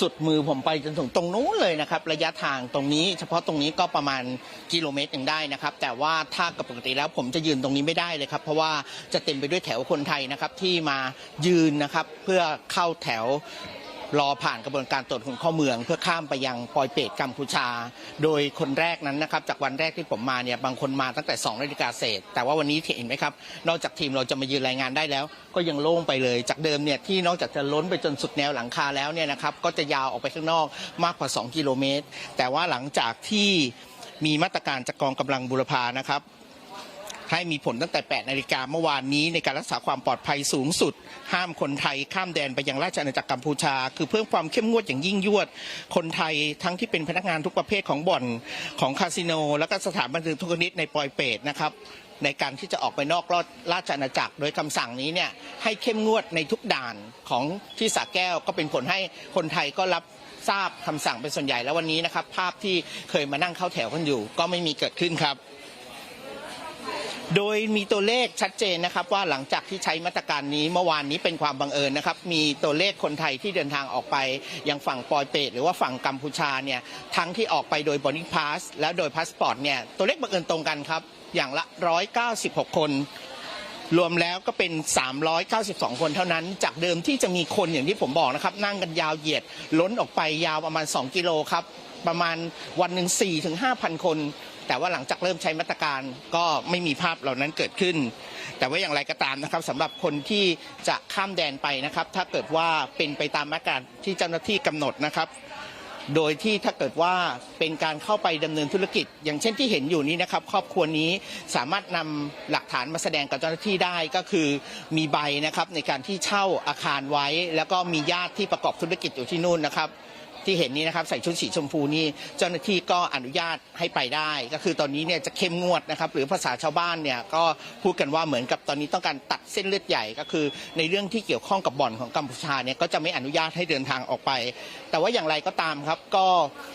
สุดมือผมไปจนถึงตรงนู้นเลยนะครับ ระยะทางตรงนี้ เฉพาะตรงนี้ก็ประมาณกิโลเมตรหนึ่งได้นะครับ แต่ว่าถ้ากับปกติแล้วผมจะยืนตรงนี้ไม่ได้เลยครับ เพราะว่าจะเต็มไปด้วยแถวคนไทยนะครับที่มายืนนะครับเพื่อเข้าแถว รอผ่านกระบวนการตรวจคนเข้าเมือง เพื่อข้ามไปยังปอยเปตกัมพูชา โดยคนแรกนั้นนะครับจากวันแรกที่ผมมาเนี่ยบางคนมาตั้งแต่2นาฬิกาเศษ แต่ว่าวันนี้เห็นไหมครับนอกจากทีมเราจะมายืนรายงานได้แล้ว ก็ยังโล่งไปเลย จากเดิมเนี่ยที่นอกจากจะล้นไปจนสุดแนวหลังคาแล้วเนี่ยนะครับก็จะยาวออกไปข้างนอกมากกว่า 2 กิโลเมตร แต่ว่าหลังจากที่มีมาตรการจากกองกำลังบุรพานะครับ ให้มีผลตั้งแต่ 8 นาฬิกาเมื่อวานนี้ในการรักษาความปลอดภัยสูงสุด ห้ามคนไทยข้ามแดนไปยังราชอาณาจักรกัมพูชา คือเพิ่มความเข้มงวดอย่างยิ่งยวด คนไทยทั้งที่เป็นพนักงานทุกประเภทของบ่อนของคาสิโน และก็สถานบันเทิงทุกชนิดในปอยเปตนะครับในการที่จะออกไปนอกราชอาณาจักร โดยคำสั่งนี้เนี่ยให้เข้มงวดในทุกด่านของที่สระแก้ว ก็เป็นผลให้คนไทยก็รับทราบคำสั่งเป็นส่วนใหญ่แล้ววันนี้นะครับ ภาพที่เคยมานั่งเข้าแถวกันอยู่ ก็ไม่มีเกิดขึ้นครับ โดยมีตัวเลขชัดเจนนะครับว่าหลังจากที่ใช้มาตรการนี้เมื่อวานนี้เป็นความบังเอิญนะครับ มีตัวเลขคนไทยที่เดินทางออกไปยังฝั่งปอยเปตหรือว่าฝั่งกัมพูชาเนี่ยทั้งที่ออกไปโดยบอดี้พาสและโดยพาสปอร์ตเนี่ยตัวเลขบังเอิญตรงกันครับอย่างละ 196 คน รวมแล้วก็เป็น 392 คนเท่านั้น จากเดิมที่จะมีคนอย่างที่ผมบอกนะครับ นั่งกันยาวเหยียด ล้นออกไปยาวประมาณ 2 กิโลครับ ประมาณวันหนึ่ง4ถึง5,000 คน แต่ว่าหลังจากเริ่มใช้มาตรการก็ไม่มีภาพเหล่านั้นเกิดขึ้น แต่ว่าอย่างไรก็ตามนะครับสำหรับคนที่จะข้ามแดนไปนะครับ ถ้าเกิดว่าเป็นไปตามมาตรการที่เจ้าหน้าที่กำหนดนะครับ โดยที่ถ้าเกิดว่าเป็นการเข้าไปดำเนินธุรกิจ อย่างเช่นที่เห็นอยู่นี้นะครับครอบครัวนี้สามารถนำหลักฐานมาแสดงกับเจ้าหน้าที่ได้ก็คือมีใบนะครับในการที่เช่าอาคารไว้ แล้วก็มีญาติที่ประกอบธุรกิจอยู่ที่นู่นนะครับ ที่เห็นนี้นะครับใส่ชุดสีชมพูนี่เจ้าหน้าที่ก็อนุญาตให้ไปได้ ก็คือตอนนี้เนี่ยจะเข้มงวดนะครับหรือภาษาชาวบ้านเนี่ยก็พูดกันว่าเหมือนกับตอนนี้ต้องการตัดเส้นเลือดใหญ่ก็คือ ในเรื่องที่เกี่ยวข้องกับบ่อนของกัมพูชาเนี่ยก็จะไม่อนุญาตให้เดินทางออกไป แต่ว่าอย่างไรก็ตามครับก็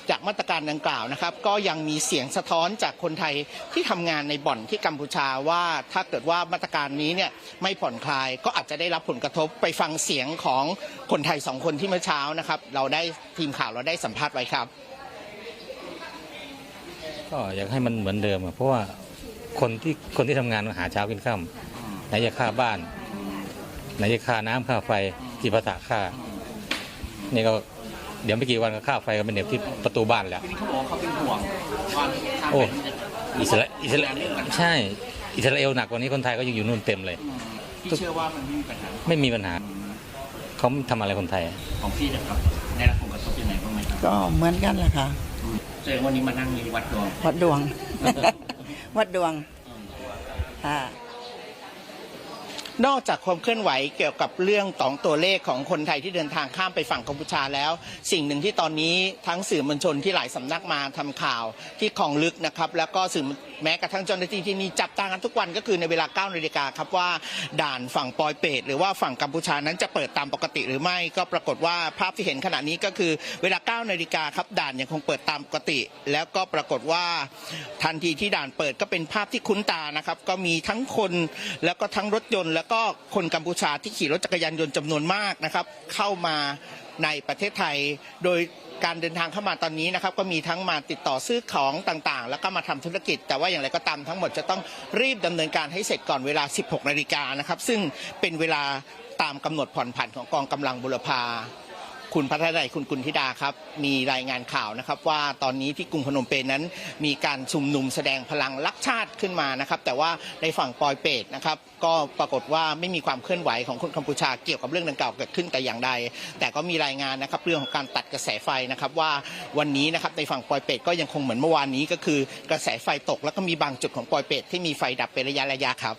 จากมาตรการดังกล่าวนะครับ ก็ยังมีเสียงสะท้อนจากคนไทยที่ทำงานในบ่อนที่กัมพูชาว่าถ้าเกิดว่ามาตรการนี้เนี่ยไม่ผ่อนคลายก็อาจจะได้รับผลกระทบไปฟังเสียงของคนไทยสองคนที่เมื่อเช้านะครับ เราได้ทีมข่าวเราได้สัมภาษณ์ไว้ครับ ก็อยากให้มันเหมือนเดิมอะเพราะว่าคนที่คนที่ทำงานหาเช้ากินข้ามไหนจะค่าบ้าน ไหนจะค่าน้ำค่าไฟจิปาถะค่า นี่ก็เดี๋ยวไม่กี่วันก็ค่าไฟก็เป็นเด็บที่ประตูบ้านแล้ว ทีนี้เขาบอกเขาเป็นห่วงความโอ้อิสราอิสราใช่อิสราเอลหนักกว่านี้คนไทยก็ยังอยู่นู่นเต็มเลยพี่เชื่อว่ามันไม่มีปัญหาไม่มีปัญหา เขาทำอะไรคนไทย ของพี่นะครับได้รับผลกระทบ ก็เหมือนกันแหละค่ะแสดงวันนี้มานั่งในวัดดวง วัดดวง วัดดวงค่ะนอกจากความเคลื่อนไหวเกี่ยวกับเรื่องของตัวเลขของคนไทยที่เดินทางข้ามไปฝั่งกัมพูชาแล้ว สิ่งหนึ่งที่ตอนนี้ทั้งสื่อมวลชนที่หลายสำนักมาทำข่าวที่คลองลึกนะครับ แล้วก็สื่อ แม้กระทั่งเจ้าหน้าที่ที่นี่จับตากันทุกวันก็คือในเวลา9นาฬิกาครับว่าด่านฝั่งปอยเปตหรือว่าฝั่งกัมพูชานั้นจะเปิดตามปกติหรือไม่ก็ปรากฏว่าภาพที่เห็นขณะนี้ก็คือเวลา9นาฬิกาครับด่านยังคงเปิดตามปกติ แล้วก็ปรากฏว่าทันทีที่ด่านเปิดก็เป็นภาพที่คุ้นตานะครับก็มีทั้งคนแล้วก็ทั้งรถยนต์ แล้วก็คนกัมพูชาที่ขี่รถจักรยานยนต์จำนวนมากนะครับเข้ามาในประเทศไทยโดย การเดินทางเข้ามาตอนนี้นะครับก็มีทั้งมาติดต่อซื้อของต่างๆ แล้วก็มาทำธุรกิจ แต่ว่าอย่างไรก็ตามทั้งหมดจะต้องรีบดำเนินการให้เสร็จก่อนเวลา 16 นาฬิกานะครับ ซึ่งเป็นเวลาตามกำหนดผ่อนผันของกองกำลังบุรพา คุณพัฒนาคุณกุลธิดาครับ มีรายงานข่าวนะครับว่าตอนนี้ที่กรุงพนมเปญนั้น มีการชุมนุมแสดงพลังรักชาติขึ้นมานะครับ แต่ว่าในฝั่งปอยเปตนะครับ ก็ปรากฏว่าไม่มีความเคลื่อนไหวของคนกัมพูชาเกี่ยวกับเรื่องดังกล่าวเกิดขึ้นแต่อย่างใด แต่ก็มีรายงานนะครับเรื่องของการตัดกระแสไฟนะครับว่าวันนี้นะครับในฝั่งปอยเปตก็ยังคงเหมือนเมื่อวานนี้ก็คือกระแสไฟตกแล้วก็มีบางจุดของปอยเปตที่มีไฟดับเป็นระยะระยะครับ